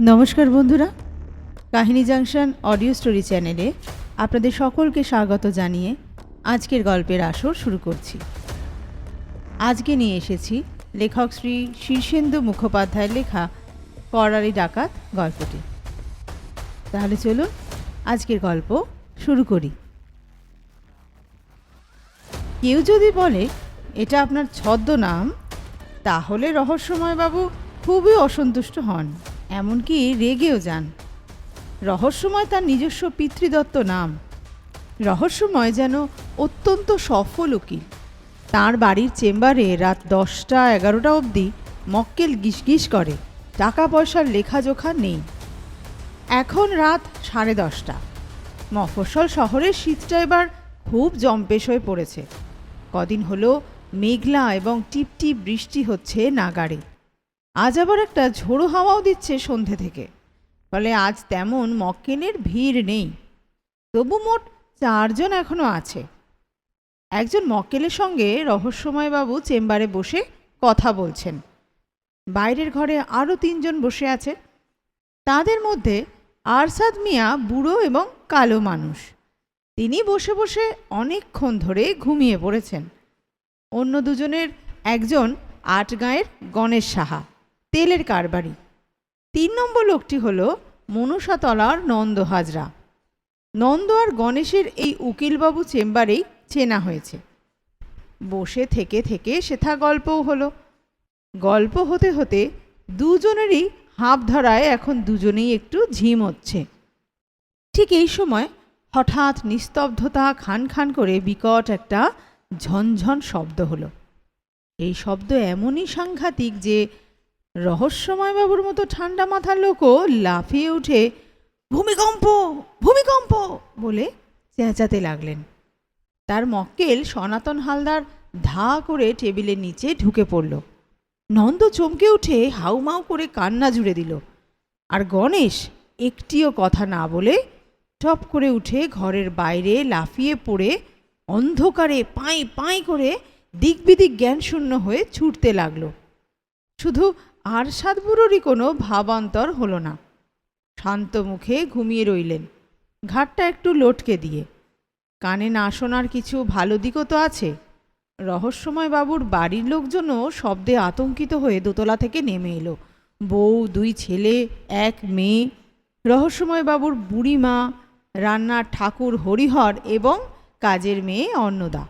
নমস্কার বন্ধুরা। কাহিনী জাংশন অডিও স্টোরি চ্যানেলে আপনাদের সকলকে স্বাগত জানিয়ে আজকের গল্পের আসর শুরু করছি। আজকে নিয়ে এসেছি লেখক শ্রী শীর্ষেন্দু মুখোপাধ্যায়ের লেখা করালি ডাকাত গল্পটি। তাহলে চলুন আজকের গল্প শুরু করি। কেউ যদি বলে, এটা আপনার ছদ্মনাম, তাহলে রহস্যময় বাবু খুবই অসন্তুষ্ট হন। এমনকি রেগেও যান। রহস্যময় তার নিজস্ব পিতৃদত্ত নাম। রহস্যময় যেন অত্যন্ত সফল উকিল। তাঁর বাড়ির চেম্বারে রাত দশটা এগারোটা অবধি মক্কেল গিসগিস করে। টাকা পয়সার লেখাজোখা নেই। এখন রাত সাড়ে দশটা। মফস্বল শহরের শীতটা এবার খুব জম্পেশ হয়ে পড়েছে। কদিন হলো মেঘলা এবং টিপটিপ বৃষ্টি হচ্ছে নাগাড়ে। আজ আবার একটা ঝোড়ো হাওয়াও দিচ্ছে সন্ধে থেকে। ফলে আজ তেমন মক্কেলের ভিড় নেই। তবু মোট চারজন এখনও আছে। একজন মক্কেলের সঙ্গে রহস্যময়বাবু চেম্বারে বসে কথা বলছেন। বাইরের ঘরে আরও তিনজন বসে আছে তাদের মধ্যে আরসাদ মিয়া বুড়ো এবং কালো মানুষ। তিনি বসে বসে অনেকক্ষণ ধরে ঘুমিয়ে পড়েছেন। অন্য দুজনের একজন আটগাঁয়ের গণেশ সাহা। তেলের কারবারি। তিন নম্বর লোকটি হল মনুষাতলার নন্দ হাজরা। নন্দ আর গণেশের এই উকিলবাবু চেম্বারেই চেনা হয়েছে। বসে থেকে থেকে সেথা গল্পও হলো। গল্প হতে হতে দুজনেরই হাঁপ ধরায় এখন দুজনেই একটু ঝিম হচ্ছে। ঠিক এই সময় হঠাৎ নিস্তব্ধতা খান খান করে বিকট একটা ঝনঝন শব্দ হলো। এই শব্দ এমনই সাংঘাতিক যে রহস্যময় বাবুর মতো ঠান্ডা মাথার লোকও লাফিয়ে উঠে, ভূমিকম্প ভূমিকম্প! বলে চেঁচাতে লাগলেন। তার মক্কেল সনাতন হালদার ধা করে টেবিলের নিচে ঢুকে পড়ল। নন্দ চমকে উঠে হাউমাউ করে কান্না জুড়ে দিল। আর গণেশ একটিও কথা না বলে টপ করে উঠে ঘরের বাইরে লাফিয়ে পড়ে অন্ধকারে পাঁই পাঁই করে দিক বিদিক জ্ঞানশূন্য হয়ে ছুটতে লাগল। শুধু আর সাতবুড়োরই কোনো ভাবান্তর হলো না। শান্ত মুখে ঘুমিয়ে রইলেন। ঘাটটা একটু লটকে দিয়ে। কানে না শোনার কিছু ভালো দিকও তো আছে। রহস্যময় বাবুর বাড়ির লোকজনও শব্দে আতঙ্কিত হয়ে দোতলা থেকে নেমে এলো। বউ, দুই ছেলে, এক মেয়ে, রহস্যময় বাবুর বুড়ি মা রান্নার ঠাকুর হরিহর এবং কাজের মেয়ে অন্নদা।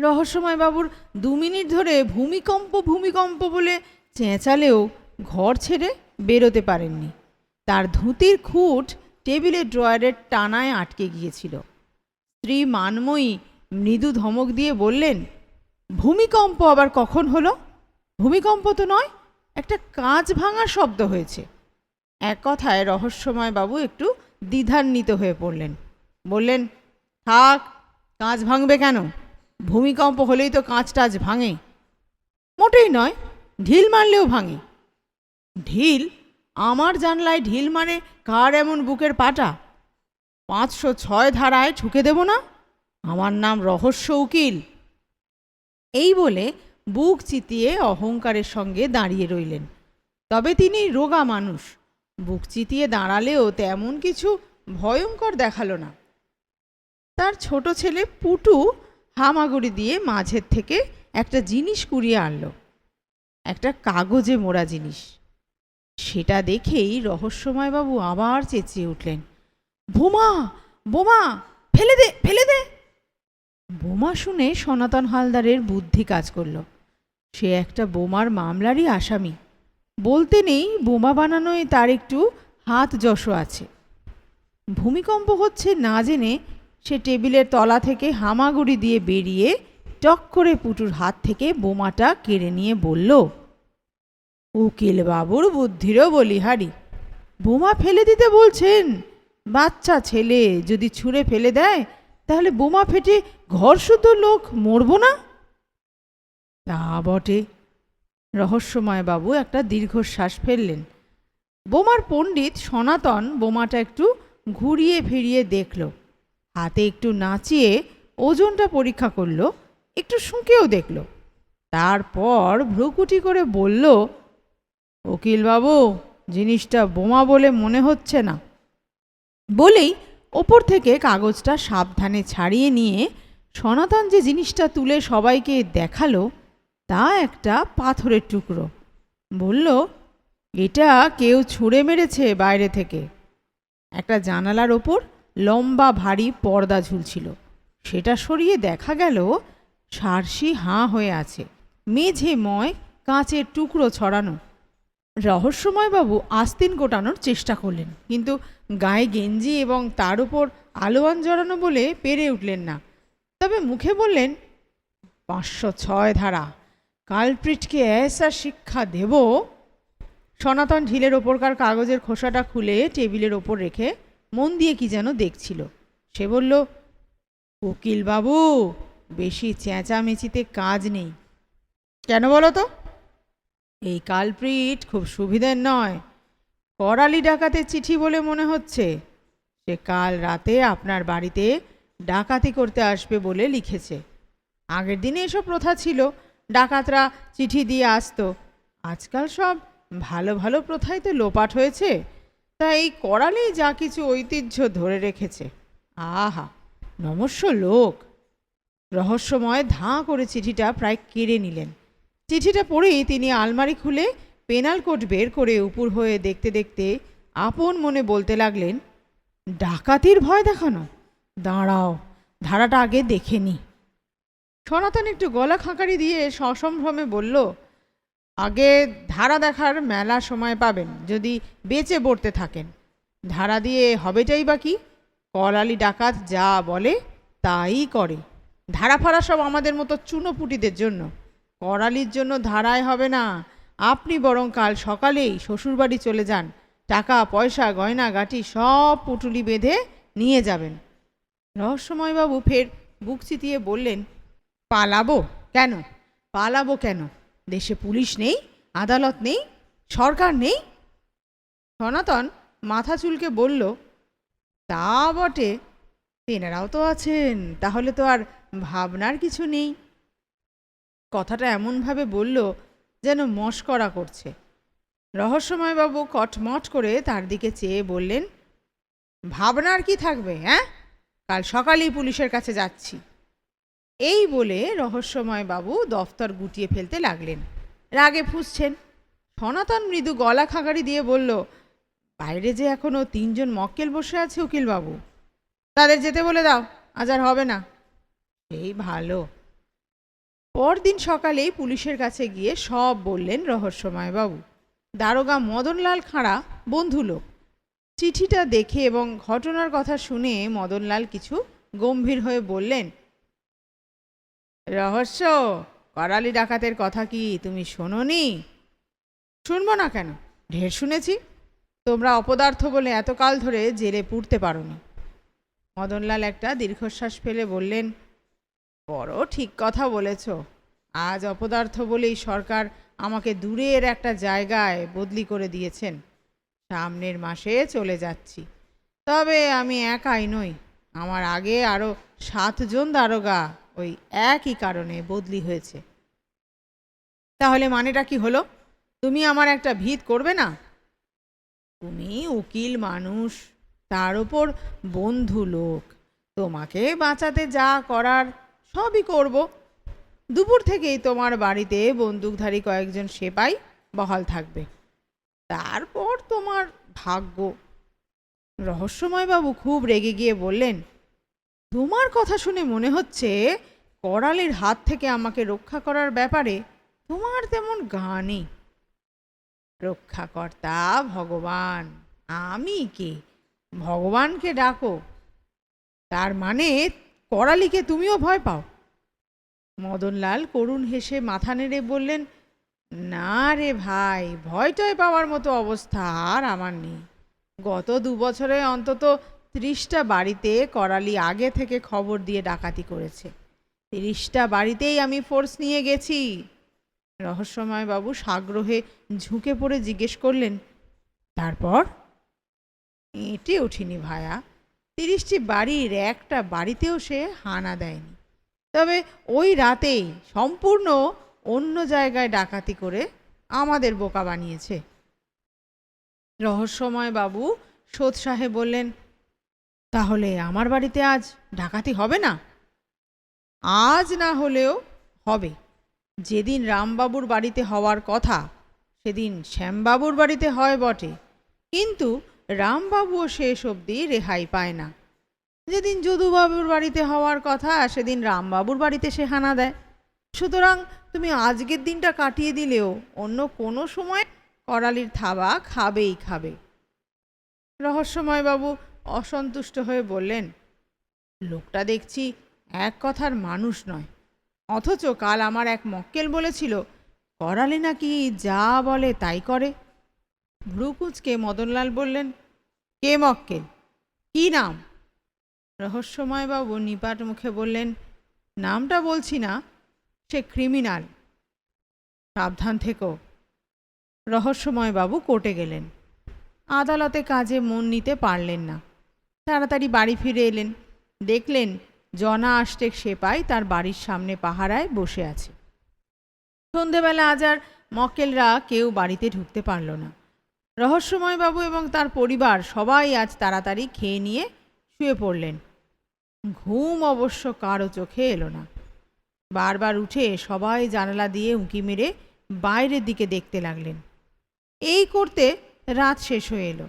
রহস্যময় বাবুর দু মিনিট ধরে ভূমিকম্প ভূমিকম্প বলে চেঁচালেও ঘর ছেড়ে বেরোতে পারেননি। তার ধুতির খুঁট টেবিলের ড্রয়ারের টানায় আটকে গিয়েছিল। স্ত্রী মানময়ী মৃদু ধমক দিয়ে বললেন, ভূমিকম্প আবার কখন হলো? ভূমিকম্প তো নয়, একটা কাঁচ ভাঙার শব্দ হয়েছে। এক কথায় রহস্যময় বাবু একটু দ্বিধান্বিত হয়ে পড়লেন। বললেন, থাক, কাঁচ ভাঙবে কেন? ভূমিকম্প হলেই তো কাঁচ টাচ ভাঙে। মোটেই নয় ঢিল মারলেও ভাঙে। ঢিল? আমার জানলায় ঢিল মানে কার এমন বুকের পাটা? পাঁচশো ছয় ধারায় ঠুকে দেব না? আমার নাম রহস্য উকিল। এই বলে বুক চিতিয়ে অহংকারের সঙ্গে দাঁড়িয়ে রইলেন। তবে তিনি রোগা মানুষ। বুক চিতিয়ে দাঁড়ালেও তেমন কিছু ভয়ঙ্কর দেখাল না। তার ছোট ছেলে পুটু হামাগুড়ি দিয়ে মাঝের থেকে একটা জিনিস কুড়িয়ে আনলো। একটা কাগজে মোড়া জিনিস। সেটা দেখেই রহস্যময়বাবু আবার চেঁচিয়ে উঠলেন। বোমা বোমা, ফেলে দে ফেলে দে। বোমা শুনে সনাতন হালদারের বুদ্ধি কাজ করল। সে একটা বোমার মামলারই আসামি। বলতে নেই বোমা বানানোয় তার একটু হাত যশো আছে। ভূমিকম্প হচ্ছে না জেনে সে টেবিলের তলা থেকে হামাগুড়ি দিয়ে বেরিয়ে টক করে পুটুর হাত থেকে বোমাটা কেড়ে নিয়ে বলল উকিল বাবুর বুদ্ধিরও বলিহারি। বোমা ফেলে দিতে বলছেন। বাচ্চা ছেলে যদি ছুঁড়ে ফেলে দেয়, তাহলে বোমা ফেটে ঘর শুদ্ধ লোক মরব না? তা বটে। রহস্যময় বাবু একটা দীর্ঘশ্বাস ফেললেন। বোমার পণ্ডিত সনাতন বোমাটা একটু ঘুরিয়ে ফিরিয়ে দেখল। হাতে একটু নাচিয়ে ওজনটা পরীক্ষা করল। একটু শুঁকেও দেখল। তারপর ভ্রুকুটি করে বলল বাবু জিনিসটা বোমা বলে মনে হচ্ছে না। বলেই ওপর থেকে কাগজটা সাবধানে ছাড়িয়ে নিয়ে সনাতন যে জিনিসটা তুলে সবাইকে দেখাল, তা একটা পাথরের টুকরো। বলল, এটা কেউ ছুঁড়ে মেরেছে বাইরে থেকে। একটা জানালার ওপর লম্বা ভারী পর্দা ঝুলছিল। সেটা সরিয়ে দেখা গেল সারসি হাঁ হয়ে আছে। মেঝে ময় কাঁচের টুকরো ছড়ানো। রহস্যময়বাবু আস্তিন গোটানোর চেষ্টা করলেন, কিন্তু গায়ে গেঞ্জি এবং তার উপর আলোয়ান জড়ানো বলে পেরে উঠলেন না। তবে মুখে বললেন, পাঁচশো ছয় ধারা, কালপ্রিটকে এসা শিক্ষা দেব। সনাতন ঢিলের ওপরকার কাগজের খোসাটা খুলে টেবিলের ওপর রেখে মন দিয়ে কি যেন দেখছিল। সে বলল উকিল বাবু বেশি চেঁচামেচিতে কাজ নেই। কেন বলো তো? এই কালপ্রিট খুব সুবিধের নয়। করালি ডাকাতের চিঠি বলে মনে হচ্ছে। সে কাল রাতে আপনার বাড়িতে ডাকাতি করতে আসবে বলে লিখেছে। আগের দিনে এসব প্রথা ছিল। ডাকাতরা চিঠি দিয়ে আসতো। আজকাল সব ভালো ভালো প্রথাই তো লোপাট হয়েছে। তা এই করালি যা কিছু ঐতিহ্য ধরে রেখেছে। আহা, নমস্য লোক। রহস্যময় ধাঁ করে চিঠিটা প্রায় কেড়ে নিলেন। চিঠিটা পড়েই তিনি আলমারি খুলে পেনাল কোট বের করে উপুর হয়ে দেখতে দেখতে আপন মনে বলতে লাগলেন, ডাকাতির ভয় দেখানো। দাঁড়াও, ধারাটা আগে দেখে নি। সনাতন একটু গলা খাঁকারি দিয়ে সসম্ভ্রমে বলল, আগে ধারা দেখার মেলা সময় পাবেন, যদি বেঁচে পড়তে থাকেন। ধারা দিয়ে হবেটাই বা কি? কলালি ডাকাত যা বলে, তাই করে। ধারা ফাড়া সব আমাদের মতো চুনোপুটিদের জন্য। করালির জন্য ধারায় হবে না। আপনি বরং কাল সকালেই শ্বশুরবাড়ি চলে যান। টাকা, পয়সা, গয়না, গাটি সব পুটুলি বেঁধে নিয়ে যাবেন। রহস্যময়বাবু ফের বুক চিতিয়ে বললেন, পালাবো কেন? পালাবো কেন? দেশে পুলিশ নেই, আদালত নেই, সরকার নেই? সনাতন মাথা চুলকে বলল, তা বটে, তেনারাও তো আছেন, তাহলে তো আর ভাবনার কিছু নেই। কথাটা এমনভাবে বলল যেন মস্করা করছে। রহস্যময়বাবু কটমট করে তার দিকে চেয়ে বললেন, ভাবনার কি থাকবে হ্যাঁ কাল সকালেই পুলিশের কাছে যাচ্ছি। এই বলে রহস্যময় বাবু দফতর গুটিয়ে ফেলতে লাগলেন। রাগে ফুসছেন। সনাতন মৃদু গলা খাগারি দিয়ে বলল, বাইরে যে এখনও তিনজন মক্কেল বসে আছে উকিলবাবু, তাদের যেতে বলে দাও, আজ আর হবে না। এই ভালো। পরদিন সকালেই পুলিশের কাছে গিয়ে সব বললেন রহস্যময় বাবু দারোগা মদনলাল খাঁড়া বন্ধু লোক। চিঠিটা দেখে এবং ঘটনার কথা শুনে মদনলাল কিছু গম্ভীর হয়ে বললেন, রহস্য, করালি ডাকাতের কথা কি তুমি শোনোনি? শুনব না কেন? ঢের শুনেছি। তোমরা অপদার্থ বলে এতকাল ধরে জেলে পুড়তে পারো না মদনলাল একটা দীর্ঘশ্বাস ফেলে বললেন বড় ঠিক কথা বলেছ। আজ অপদার্থ বলেই সরকার আমাকে দূরের একটা জায়গায় বদলি করে দিয়েছেন। সামনের মাসে চলে যাচ্ছি। তবে আমি একাই নই, আমার আগে আরও সাতজন দারোগা ওই একই কারণে বদলি হয়েছে। তাহলে মানেটা কি হলো? তুমি আমার একটা ভিত করবে না? তুমি উকিল মানুষ, তার ওপর বন্ধু লোক। তোমাকে বাঁচাতে যা করার সবই করব। দুপুর থেকেই তোমার বাড়িতে বন্দুকধারী কয়েকজন সেপাই বহাল থাকবে। তারপর তোমার ভাগ্য। রহস্যময়বাবু খুব রেগে গিয়ে বললেন, তোমার কথা শুনে মনে হচ্ছে করালের হাত থেকে আমাকে রক্ষা করার ব্যাপারে তোমার তেমন গা নেই। রক্ষাকর্তা ভগবান, আমি কে? ভগবানকে ডাকো। তার মানে করালিকে তুমিও ভয় পাও। মদনলাল করুণ হেসে মাথা নেড়ে বললেন, না রে ভাই ভয় টয় পাওয়ার মতো অবস্থা আর আমার নেই। গত দু বছরে অন্তত ত্রিশটা বাড়িতে করালি আগে থেকে খবর দিয়ে ডাকাতি করেছে। তিরিশটা বাড়িতেই আমি ফোর্স নিয়ে গেছি। রহস্যময় বাবু সাগ্রহে ঝুঁকে পড়ে জিজ্ঞেস করলেন, তারপর? এঁটে উঠিনি ভায়া। তিরিশটি বাড়ির একটা বাড়িতেও সে হানা দেয়নি। তবে ওই রাতেই সম্পূর্ণ অন্য জায়গায় ডাকাতি করে আমাদের বোকা বানিয়েছে। রহস্যময় বাবু সোৎ সাহেব বললেন, তাহলে আমার বাড়িতে আজ ডাকাতি হবে না? আজ না হলেও হবে। যেদিন রামবাবুর বাড়িতে হওয়ার কথা, সেদিন শ্যামবাবুর বাড়িতে হয় বটে। কিন্তু রামবাবুও শেষ অবধি রেহাই পায় না। যেদিন যদুবাবুর বাড়িতে হওয়ার কথা, সেদিন রামবাবুর বাড়িতে সে হানা দেয়। সুতরাং তুমি আজকের দিনটা কাটিয়ে দিলেও অন্য কোনো সময় করালির থাবা খাবেই খাবে। রহস্যময় বাবু অসন্তুষ্ট হয়ে বললেন, লোকটা দেখছি এক কথার মানুষ নয়। অথচ কাল আমার এক মক্কেল বলেছিল, করালি নাকি যা বলে তাই করে। ভ্রুকুচকে মদনলাল বললেন, কে মক্কেল? কি নাম? রহস্যময়বাবু নিপাট মুখে বললেন, নামটা বলছি না, সে ক্রিমিনাল। সাবধান থেকো। রহস্যময়বাবু কোর্টে গেলেন। আদালতে কাজে মন নিতে পারলেন না। তাড়াতাড়ি বাড়ি ফিরে এলেন। দেখলেন জনা আষ্টেক সেপাই তার বাড়ির সামনে পাহারায় বসে আছে। সন্ধেবেলা আজ আর মক্কেলরা কেউ বাড়িতে ঢুকতে পারল না। রহস্যময়বাবু এবং তার পরিবার সবাই আজ তাড়াতাড়ি খেয়ে নিয়ে শুয়ে পড়লেন। ঘুম অবশ্য কারও চোখে এলো না। বারবার উঠে সবাই জানালা দিয়ে উঁকি মেরে বাইরের দিকে দেখতে লাগলেন। এই করতে রাত শেষ হয়ে এলো।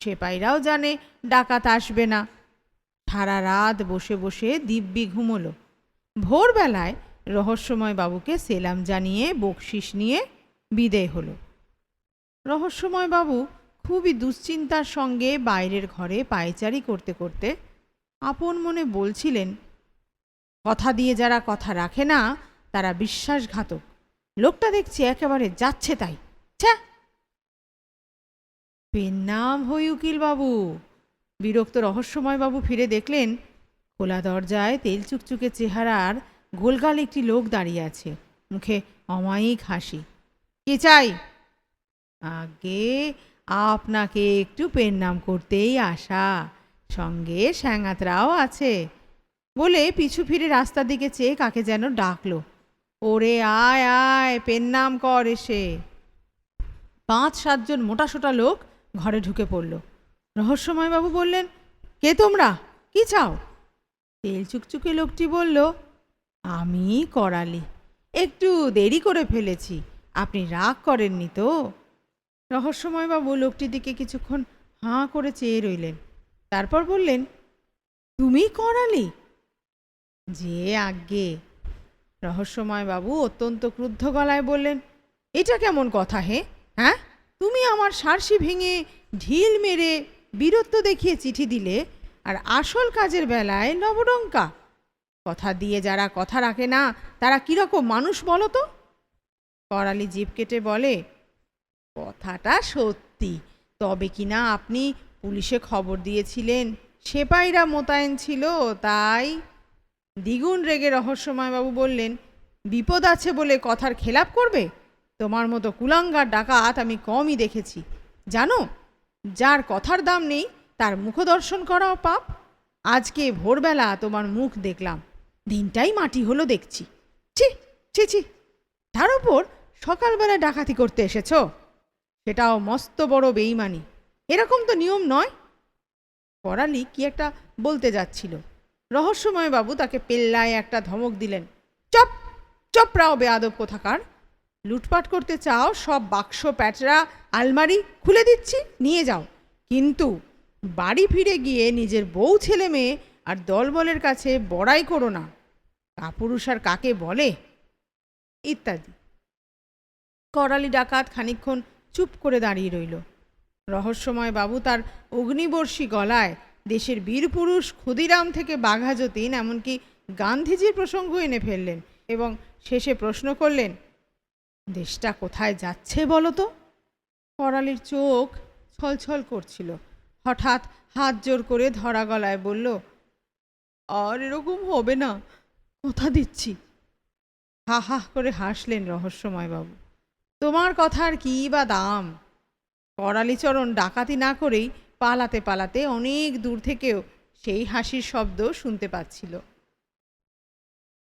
সেপাইরাও জানে ডাকাত আসবে না। সারা রাত বসে বসে দিব্যি ঘুমোলো। ভোরবেলায় রহস্যময় বাবুকে সেলাম জানিয়ে বকশিস নিয়ে বিদেয় হলো। রহস্যময় বাবু খুবই দুশ্চিন্তার সঙ্গে বাইরের ঘরে পায়চারি করতে করতে আপন মনে বলছিলেন, কথা দিয়ে যারা কথা রাখে না, তারা বিশ্বাসঘাতক। লোকটা দেখছি একেবারে যাচ্ছে তাই। ছ্যা পেন নাম হই উকিল বাবু। বিরক্ত রহস্যময় বাবু ফিরে দেখলেন, খোলা দরজায় তেল চুকচুকে চেহারার গোলগাল একটি লোক দাঁড়িয়ে আছে। মুখে অমায়িক হাসি। কে চাই? আগে আপনাকে একটু পেন নাম করতেই আসা। সঙ্গে স্যাঙাতরাও আছে। বলে পিছু ফিরে রাস্তার দিকে চেয়ে কাকে যেন ডাকলো। ওরে আয় আয় পেন নাম কর এসে। পাঁচ, সাতজন মোটাসোটা লোক ঘরে ঢুকে পড়ল। রহস্যময়বাবু বললেন, কে তোমরা? কি চাও? তেল চুকচুকে লোকটি বলল, আমি করালি। একটু দেরি করে ফেলেছি। আপনি রাগ করেননি তো? রহস্যময়বাবু লোকটির দিকে কিছুক্ষণ হাঁ করে চেয়ে রইলেন। তারপর বললেন, তুমি করালি? যে আজ্ঞে। রহস্যময় বাবু অত্যন্ত ক্রুদ্ধ গলায় বললেন, এটা কেমন কথা হে? হ্যাঁ? তুমি আমার সারসি ভেঙে ঢিল মেরে বীরত্ব দেখিয়ে চিঠি দিলে, আর আসল কাজের বেলায় নবডঙ্কা। কথা দিয়ে যারা কথা রাখে না, তারা কীরকম মানুষ বলো তো? করালি জিভ কেটে বলে কথাটা সত্যি। তবে কি না আপনি পুলিশে খবর দিয়েছিলেন? সেপাইরা মোতায়েন ছিল, তাই দ্বিগুণ রেগে রহস্যময়বাবু বললেন, বিপদ আছে বলে কথার খেলাপ করবে? তোমার মতো কুলাঙ্গার ডাকাত আমি কমই দেখেছি। জানো, যার কথার দাম নেই, তার মুখদর্শন করাও পাপ। আজকে ভোরবেলা তোমার মুখ দেখলাম, দিনটাই মাটি হলো দেখছি। ছি ছি ছি, তার উপর সকালবেলা ডাকাতি করতে এসেছ? সেটাও মস্ত বড় বেইমানি। এরকম তো নিয়ম নয়। করালি কি একটা বলতে যাচ্ছিল। রহস্যময় বাবু তাকে পেল্লায় একটা ধমক দিলেন, চপ চপরাও বেয়াদব কোথাকার? লুটপাট করতে চাও, সব বাক্স প্যাটরা আলমারি খুলে দিচ্ছি, নিয়ে যাও। কিন্তু বাড়ি ফিরে গিয়ে নিজের বউ, ছেলে, মেয়ে আর দলবলের কাছে বড়াই করো না। কাপুরুষ আর কাকে বলে? ইত্যাদি। করালি ডাকাত খানিকক্ষণ চুপ করে দাঁড়িয়ে রইল। রহস্যময় বাবু তার অগ্নিবর্ষী গলায় দেশের বীরপুরুষ ক্ষুদিরাম থেকে বাঘা যতীন, এমনকি গান্ধীজির প্রসঙ্গ এনে ফেললেন এবং শেষে প্রশ্ন করলেন, দেশটা কোথায় যাচ্ছে বলো তো? করালির চোখ ছলছল করছিল। হঠাৎ হাত জোর করে ধরা গলায় বলল, আর এরকম হবে না, কথা দিচ্ছি। হা হা করে হাসলেন রহস্যময়বাবু তোমার কথার কী বা দাম? করালিচরণ ডাকাতি না করেই পালাতে পালাতে অনেক দূর থেকেও সেই হাসির শব্দ শুনতে পাচ্ছিল।